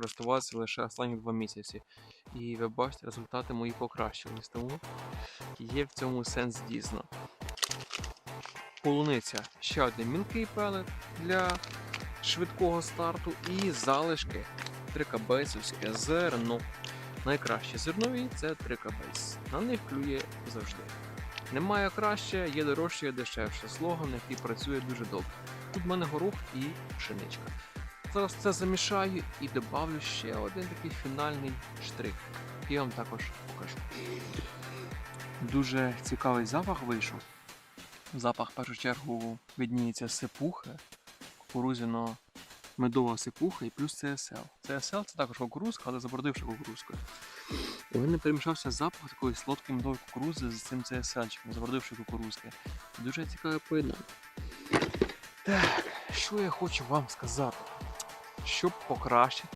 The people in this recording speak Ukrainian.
користуватися лише останні два місяці. І ви бачите, результати мої покращились. Тому є в цьому сенс дійсно. Полуниця ще один мілкий пелет для швидкого старту і залишки трикабейсовське зерно. Найкраще зернові це трикабейс. На них клює завжди. Немає краще, є дорожче, є дешевше. Слоган, який працює дуже добре. Тут в мене горох і пшеничка. Зараз це замішаю і добавлю ще один такий фінальний штрих, я вам також покажу. Дуже цікавий запах вийшов. Запах в першу чергу відніється сипухи, кукурузяно медова сипуха і плюс CSL. CSL це також кукурузка, але забордивши кукурузкою. І в мене перемішався запах такої солодкої медової кукурузи з цим CSL-чиком, кукурузки. Дуже цікаве поєднання. Так, що я хочу вам сказати? Щоб покращити